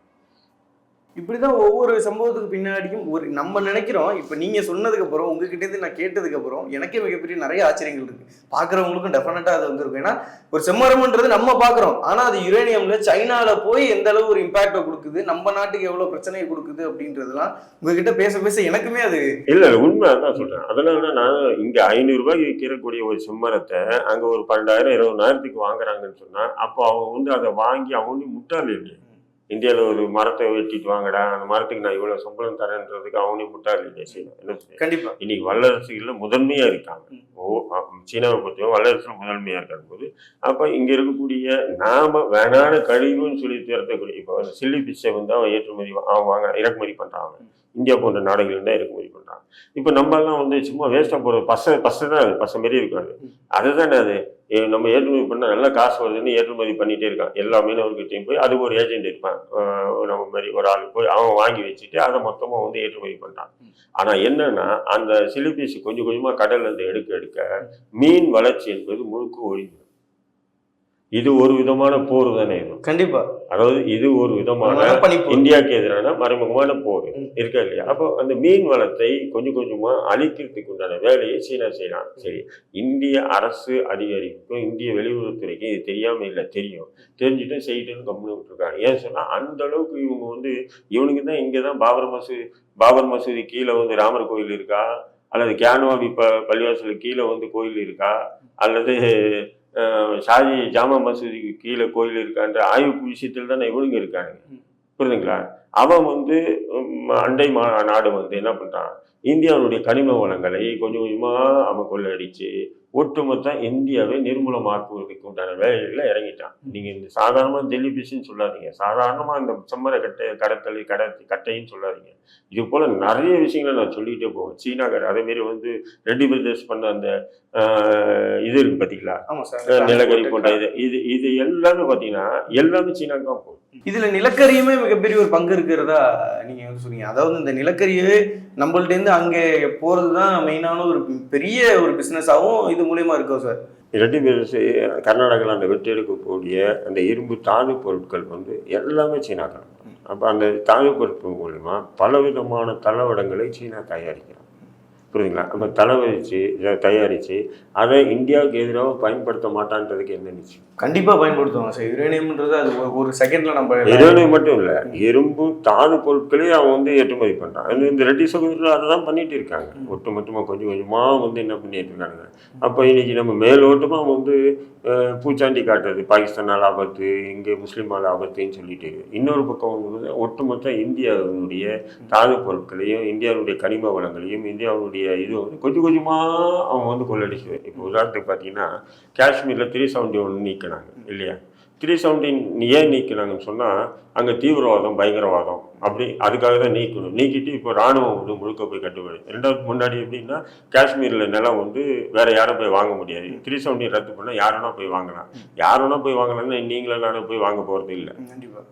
இப்படி இப்படிதான் ஒவ்வொரு சம்பவத்துக்கு பின்னாடியும் ஒரு நம்ம நினைக்கிறோம். இப்ப நீங்க சொன்னதுக்கு அப்புறம் உங்ககிட்ட இருந்து நான் கேட்டதுக்கு அப்புறம் எனக்கே மிகப்பெரிய நிறைய ஆச்சரியங்கள் இருக்கு. பாக்குறவங்களுக்கும் டெஃபினட்டா அது வந்திருக்கும். ஏன்னா ஒரு செம்மரம்ன்றது நம்ம பாக்குறோம் ஆனா அது யுரேனியம்ல சைனால போய் எந்த அளவு ஒரு இம்பாக்ட கொடுக்குது நம்ம நாட்டுக்கு எவ்வளவு பிரச்சனையை கொடுக்குது அப்படின்றதெல்லாம் உங்ககிட்ட பேச பேச எனக்குமே அது இல்ல உண்மை அதான் சொல்றேன். அதனால தான் நான் இங்க ஐநூறு விற்கிறக்கூடிய ஒரு செம்மரத்தை அங்க ஒரு பன்னெண்டாயிரம் இருபதாயிரத்துக்கு வாங்குறாங்கன்னு சொன்னா அப்போ அவங்க வந்து அதை வாங்கி அவங்க வந்து முட்டாள் இல்லையே. இந்தியாவில் ஒரு மரத்தை வெட்டிட்டு வாங்கடா அந்த மரத்துக்கு நான் இவ்வளவு சம்பளம் தரேன்றதுக்கு அவனே முட்டாள் இல்லையே சீனா என்ன சொல்றீங்க? கண்டிப்பா. இன்னைக்கு வல்லரசுகள்ல முதன்மையா இருக்காங்க. ஓ சீனாவை பொறுத்தவரை வல்லரசுல முதன்மையா இருக்காங்க போது அப்ப இங்க இருக்கக்கூடிய நாம வேணான கழிவுன்னு சொல்லி திறத்தக்கூடிய இப்போ சில்லி பிச்சை வந்து அவன் ஏற்றுமதி அவன் வாங்க இறக்குமதி பண்றாங்க இந்தியா போன்ற நாடுகளில் தான் இறக்குமதி பண்ணுறாங்க இப்போ நம்மலாம் வந்து சும்மா வேஸ்ட்டாக போகிறது பசை பசை தான் அது பசை மாரி இருக்காது அதுதானே அது. நம்ம ஏற்றுமதி பண்ணால் நல்லா காசு வருதுன்னு ஏற்றுமதி பண்ணிகிட்டே இருக்கான் எல்லா மீனவர்கிட்டையும் போய் அதுக்கு ஒரு ஏஜென்ட் இருப்பான். நம்ம மாதிரி ஒரு ஆள் போய் அவன் வாங்கி வச்சுட்டு அதை மொத்தமாக வந்து ஏற்றுமதி பண்ணுறான் ஆனால் என்னன்னா அந்த சிலிபீஸ் கொஞ்சம் கொஞ்சமாக கடல்லிருந்து எடுக்க எடுக்க மீன் வளர்ச்சி என்பது முழுக்க ஒழிஞ்சிடும். இது ஒரு விதமான போர் தானே இது. கண்டிப்பாக அதாவது இது ஒரு விதமான. இந்தியாவுக்கு எதிரான மறைமுகமான போர். இருக்கா இல்லையா? அப்போ அந்த மீன் வளத்தை கொஞ்சம் கொஞ்சமா அழிக்கிறதுக்கு உண்டான வேலையை சீனா செய்யலாம். சரி இந்திய அரசு அதிகாரிக்கும் இந்திய வெளியுறவுத்துறைக்கும் இது தெரியாம இல்லை தெரியும். தெரிஞ்சுட்டு செய்யிட்டுன்னு கம்முன்னு விட்டுருக்காங்க. ஏன் சொன்னா அந்த அளவுக்கு இவங்க வந்து இவனுக்கு தான் இங்கே தான் பாபர் மசூதி பாபர் மசூதி கீழே வந்து ராமர் கோயில் இருக்கா? அல்லது கேனவாபி ப பள்ளிவாசலுக்கு கீழே வந்து கோயில் இருக்கா? அல்லது ஷாஜி ஜாமா மசூதிக்கு கீழே கோயில் இருக்கான்ற ஆய்வு விஷயத்தில் தானே இவனுங்க இருக்கானுங்க. புரியுதுங்களா? அவன் வந்து அண்டை மா நாடு வந்து என்ன பண்றான்? இந்தியாவுடைய கனிம வளங்களை கொஞ்சம் கொஞ்சமா அவன் கொள்ளடிச்சு ஒட்டுமொத்த இந்தியாவை நிர்மூலமாக்குவதற்கு உண்டான வேலையில இறங்கிட்டான். நீங்க இந்த சாதாரணமா ஜெல்லி பிஷ்ன்னு சொல்லாதீங்க. சாதாரணமா இந்த செம்மர கட்டை கடத்தல் கடத்தி கட்டைன்னு சொல்லாதீங்க. இது போல நிறைய விஷயங்களை நான் சொல்லிக்கிட்டே போவேன். சீனா கடை அதே மாதிரி வந்து ரெட்டி பிரதர்ஸ் பண்ண அந்த இது இருக்கு பாத்தீங்களா? ஆமா அஹ், சார் நிலக்கரி போன்ற இது இது இது எல்லாமே பாத்தீங்கன்னா எல்லாமே சீனாக்கு தான் போகும் இதுல நிலக்கரியுமே மிகப்பெரிய ஒரு பங்கு இருக்கிறதா நீங்க வந்து சொன்னீங்க. அதாவது இந்த நிலக்கரியே நம்மள்ட்ட இருந்து அங்கே போறது தான் மெயினான ஒரு பெரிய ஒரு பிசினஸாகவும் இது மூலியமா இருக்கும் சார். இரட்டி பிரதர்ஸ் கர்நாடகாவில் அந்த வெற்றியெடுக்கக்கூடிய எடுக்கக்கூடிய அந்த இரும்பு தாது பொருட்கள் வந்து எல்லாமே சீனாக்கிறாங்க அப்போ அந்த தாது பொருட்கள் மூலிமா பலவிதமான தளவடங்களை சீனா தயாரிக்கிறான் புரியுதுங்களா? நம்ம தளவரிச்சு இதை தயாரித்து அதை இந்தியாவுக்கு எதிராக பயன்படுத்த மாட்டான்றதுக்கு என்ன நிச்சயம்? கண்டிப்பா பயன்படுத்துவாங்க சார். யுரேனியம்ன்றது அது ஒரு- செகண்ட்ல நம்ம எரிவாயு மட்டும் இல்லை இரும்பு தாது பொருட்களே அவன் வந்து ஏற்றுமதி பண்ணுறான் இந்த- இந்த ரெட்டி சகோதரர்கள் அதை தான் பண்ணிட்டு இருக்காங்க. ஒட்டு மொத்தமாக கொஞ்சம் கொஞ்சமாக வந்து என்ன பண்ணிட்டு இருக்காங்க அப்போ இன்னைக்கு நம்ம மேலோட்டமாக வந்து பூச்சாண்டி காட்டுறது பாகிஸ்தான் ஆபத்து இங்கே முஸ்லீம் ஆபத்துன்னு சொல்லிட்டு இன்னொரு பக்கம் வந்து ஒட்டுமொத்த இந்தியாவினுடைய தாது பொருட்களையும் இந்தியாவுடைய கனிம வளங்களையும் இந்தியாவுடைய இது வந்து கொஞ்சம் கொஞ்சமாக அவங்க வந்து கொள்ளடிச்சு இப்போ உதாரணத்துக்கு பார்த்தீங்கன்னா காஷ்மீரில் த்ரீ செவன்டி ஒன்று நீக்கினாங்க இல்லையா? த்ரீ செவன்டி ஏன் நீக்கினாங்கன்னு சொன்னால் அங்கே தீவிரவாதம் பயங்கரவாதம் அப்படி அதுக்காக தான் நீக்கணும். நீக்கிட்டு இப்போ ராணுவம் வந்து முழுக்க போய் கட்டுப்படு ரெண்டாவது முன்னாடி எப்படின்னா காஷ்மீரில் நிலம் வந்து வேற யாரும் போய் வாங்க முடியாது. த்ரீ செவன்டீன் ரத்து பண்ணால் யாருன்னா போய் வாங்கலாம். யாருன்னா போய் வாங்கலாம்னா நீங்களும் நானும் போய் வாங்க போகிறது இல்லை. கண்டிப்பா.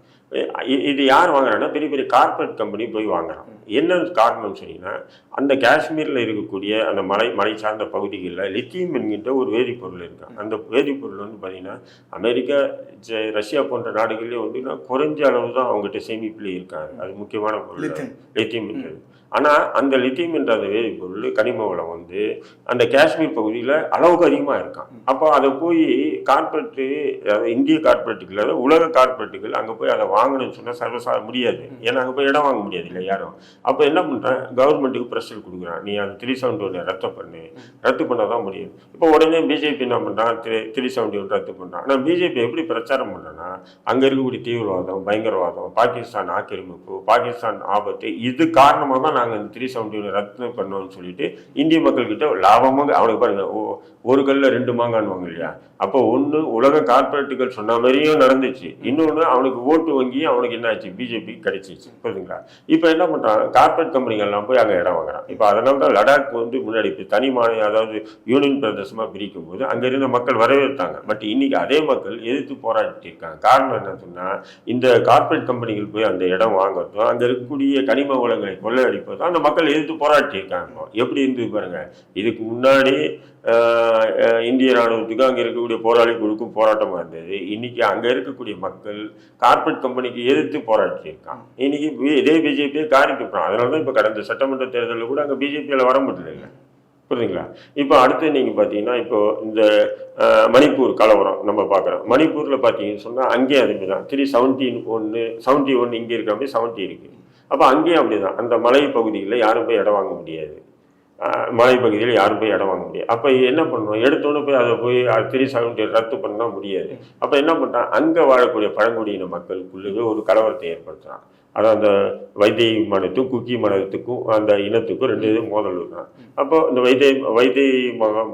இ- இது யார் வாங்குறாங்கன்னா பெரிய பெரிய கார்ப்பரேட் கம்பெனி போய் வாங்குறான். என்ன காரணம் சொன்னீங்கன்னா அந்த காஷ்மீரில் இருக்கக்கூடிய அந்த மலை மலை சார்ந்த பகுதிகளில் லித்தியம் என்கின்ற ஒரு வேதிப்பொருள் இருக்கு அந்த வேதிப்பொருள் வந்து பார்த்தீங்கன்னா அமெரிக்கா ரஷ்யா போன்ற நாடுகளிலே வந்து குறைஞ்ச அளவு தான் அவங்ககிட்ட சேமிப்பிலே இருக்காங்க. அது முக்கியமான பொருள் லித்தியம். லித்தியம் ஆனால் அந்த லித்தியம் என்ற அந்த வேதிப்பொருள் கனிம வளம் வந்து அந்த காஷ்மீர் பகுதியில் அளவுக்கு அதிகமாக இருக்கான் அப்போ அதை போய் கார்பரேட்டு அதாவது இந்திய கார்பரேட்டுகள் அதாவது உலக கார்பரேட்டுகள் அங்கே போய் அதை வாங்கணும்னு சொன்னால் சர்வசா முடியாது. ஏன்னா அங்கே போய் இடம் வாங்க முடியாது இல்லை யாரும். அப்போ என்ன பண்ணுறேன் கவர்மெண்ட்டுக்கு ப்ரெஷர் கொடுக்குறான். நீ அந்த த்ரீ செவன்டி ஒன்று ரத்து பண்ணு. ரத்து பண்ணால் தான் முடியும். இப்போ உடனே பிஜேபி என்ன பண்ணுறான் த்ரீ த்ரீ செவன்டி ஒன் ரத்து பண்ணுறான் ஆனால் பிஜேபி எப்படி பிரச்சாரம் பண்ணுறேன்னா அங்கே இருக்கக்கூடிய தீவிரவாதம் பயங்கரவாதம் பாகிஸ்தான் ஆக்கிரமிப்பு பாகிஸ்தான் ஆபத்து இது காரணமாக தான் நாங்கள் இந்த த்ரீ செவன்டி ஒன் ரத்து பண்ணோம்னு சொல்லிட்டு இந்திய மக்கள்கிட்ட லாபமாக அவனுக்கு பாருங்க ஒரு கல்லில் ரெண்டு மாங்கான்வாங்க இல்லையா? அப்போ ஒன்று உலக கார்பரேட்டுகள் சொன்ன மாதிரியும் நடந்துச்சு. இன்னொன்று அவனுக்கு ஓட்டு வங்கி அவனுக்கு என்ன ஆச்சு? பிஜேபி கிடைச்சிச்சு. புரியுதுங்களா? இப்போ என்ன பண்ணுறான் கார்பரேட் கம்பெனிகள்லாம் போய் அங்கே இடம் வாங்குறான். இப்போ அதனால தான் லடாக் வந்து முன்னாடி இப்போ தனி மாநில அதாவது யூனியன் பிரதேசமாக பிரிக்கும் போது அங்கே இருந்த மக்கள் வரவேற்றாங்க. பட் இன்னைக்கு அதே மக்கள் எதிர்த்து போராடிட்டு இருக்காங்க காரணம் என்ன சொன்னால் இந்த கார்ப்பரேட் கம்பெனிகள் போய் அந்த இடம் வாங்குறதும் அங்கே இருக்கக்கூடிய கனிம வளங்களை கொள்ளையடிப்பதும் அந்த மக்கள் எதிர்த்து போராட்டி இருக்காங்க எப்படி இருந்து பாருங்க. இதுக்கு முன்னாடி இந்திய ராணுவத்துக்கு அங்கே இருக்கக்கூடிய போராளி குழுக்கும் போராட்டமாக இருந்தது. இன்னைக்கு அங்கே இருக்கக்கூடிய மக்கள் கார்ப்பரேட் கம்பெனிக்கு எதிர்த்து போராட்டி இருக்காங்க இன்னைக்கு இதே பிஜேபியை காரி துப்புறான் அதனால தான் இப்போ கடந்த சட்டமன்ற தேர்தலில் கூட அங்கே பிஜேபியில் வர முடியல புரியுதுங்களா? இப்போ அடுத்து நீங்கள் பார்த்தீங்கன்னா இப்போ இந்த மணிப்பூர் கலவரம் நம்ம பார்க்குறோம் மணிப்பூரில் பார்த்தீங்கன்னு சொன்னால் அங்கேயும் அதுமாதிரி தான் த்ரீ செவன்டீன் ஒன்று செவன்ட்டி ஒன் இங்கே இருக்க அப்படியே செவன்ட்டி இருக்குது அப்போ அங்கேயும் அப்படி தான் அந்த மலை பகுதியில் யாரும் போய் இடம் வாங்க முடியாது. மலைப்பகுதியில் யாரும் போய் இடம் வாங்க முடியாது. அப்போ என்ன பண்ணணும் எடுத்தோன்னே போய் அதை போய் த்ரீ செவன்ட்டி ரத்து பண்ணால் முடியாது. அப்போ என்ன பண்ணுறான் அங்கே வாழக்கூடிய பழங்குடியின மக்களுக்குள்ளவே ஒரு கலவரத்தை ஏற்படுத்துகிறான் அதான் அந்த வைத்திய மனத்துக்கும் குக்கி மனத்துக்கும் அந்த இனத்துக்கும் ரெண்டு இது மோதல் இருக்கான் அப்போ இந்த வைத்திய வைத்திய மக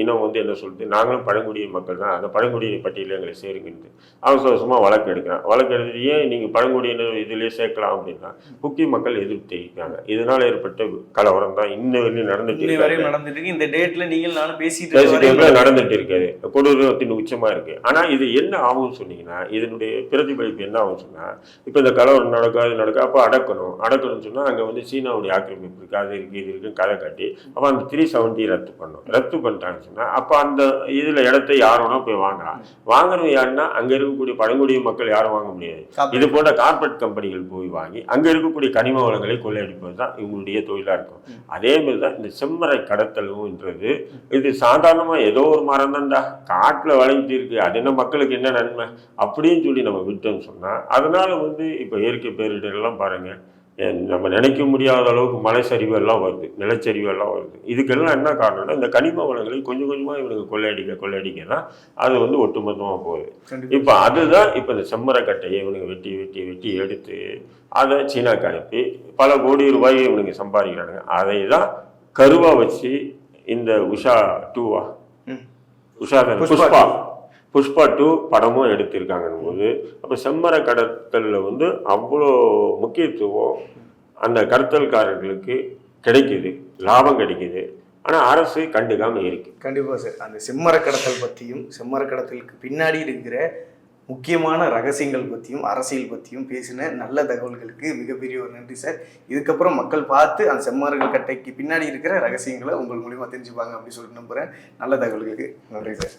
இனம் வந்து என்ன சொல்லுது நாங்களும் பழங்குடி மக்கள் தான். அந்த பழங்குடியின பட்டியலில் எங்களை சேருங்கன்னு அவசர அவசரமாக வழக்கு எடுக்கிறான் வழக்கு எடுத்துட்டு ஏன் நீங்கள் பழங்குடியினர் இதிலே சேர்க்கலாம் அப்படின்னா குக்கி மக்கள் எதிர்ப்பு தெரிவிக்கிறாங்க இதனால் ஏற்பட்ட கலவரம் தான் இன்ன வரையும் நடந்துட்டு நடந்துட்டு இருக்கு. இந்த டேட்ல நீங்கள் நானும் பேசிட்டு பேசிட்டு நடந்துட்டு இருக்காது கொடூரத்தின் உச்சமா இருக்கு. ஆனா இது என்ன ஆகும்னு சொன்னீங்கன்னா இதனுடைய பிரதிபலிப்பு என்ன ஆகும் சொன்னா இப்போ இந்த கலவரம் நடக்காது நடக்க அப்போ அடக்கணும். அடக்கணும்னு சொன்னா அங்க வந்து சீனாவுடைய ஆக்கிரமிப்பு இருக்கு அது இருக்கு இது இருக்குன்னு கதை காட்டி அப்போ அந்த த்ரீ செவன்ட்டி ரத்து பண்ணும். ரத்து பண்ணிட்டாங்கன்னு சொன்னா அப்போ அந்த இதுல இடத்த யார் வேணா போய் வாங்கலாம். வாங்குறது யாருன்னா அங்க இருக்கக்கூடிய பழங்குடிய மக்கள் யாரும் வாங்க முடியாது. இது போன்ற கார்ப்பரேட் கம்பெனிகள் போய் வாங்கி அங்க இருக்கக்கூடிய கனிம வளங்களை கொள்ளையடிப்பது தான் இவங்களுடைய தொழிலா இருக்கும். அதே மாதிரி தான் இந்த செம்மறை கடத்தலும்ன்றது இது சாதாரணமா ஏதோ ஒரு மரம் தான்டா காட்டுல வளைஞ்சிட்டு இருக்கு அது என்ன மக்களுக்கு என்ன நன்மை? அப்படின்னு சொல்லி நம்ம விட்டோம்னு சொன்னா அதனால வந்து இப்போ இயற்கை பேரிடர்லாம் பாருங்க ஏன் நம்ம நினைக்க முடியாத அளவுக்கு மலை சரிவு எல்லாம் வருது நிலச்சரிவு எல்லாம் வருது இதுக்கெல்லாம் என்ன காரணம்னா இந்த கனிம வளங்களை கொஞ்சம் கொஞ்சமா இவனுக்கு கொள்ளையடிக்க கொள்ளையடிக்க தான் அது வந்து ஒட்டுமொத்தமா போகுது. இப்போ அதுதான் இப்போ இந்த செம்மரக்கட்டையை இவனுங்க வெட்டி வெட்டி வெட்டி எடுத்து அதை சீனாக்கு அனுப்பி பல கோடி ரூபாய் இவனுங்க சம்பாதிக்கிறானுங்க அதை தான் கருவா வச்சு இந்த உஷா டூவா. உஷா? புஷ்பா புஷ்பா டூ படமும் எடுத்திருக்காங்கன்னும் போது அப்போ செம்மர கடத்தலில் வந்து அவ்வளோ முக்கியத்துவம் அந்த கடத்தல்காரர்களுக்கு கிடைக்குது லாபம் கிடைக்குது. ஆனால் அரசு கண்டுக்காமல் இருக்கு. கண்டிப்பாக சார். அந்த செம்மர கடத்தல் பற்றியும் செம்மர கடத்தலுக்கு பின்னாடி இருக்கிற முக்கியமான ரகசியங்கள் பற்றியும் அரசியல் பற்றியும் பேசின நல்ல தகவல்களுக்கு மிகப்பெரிய ஒரு நன்றி சார். இதுக்கப்புறம் மக்கள் பார்த்து அந்த செம்மரங்கள் கட்டைக்கு பின்னாடி இருக்கிற ரகசியங்களை உங்கள் மூலியமாக தெரிஞ்சுப்பாங்க அப்படின்னு சொல்லிட்டு நம்புகிறேன் நல்ல தகவல்களுக்கு நன்றி சார்.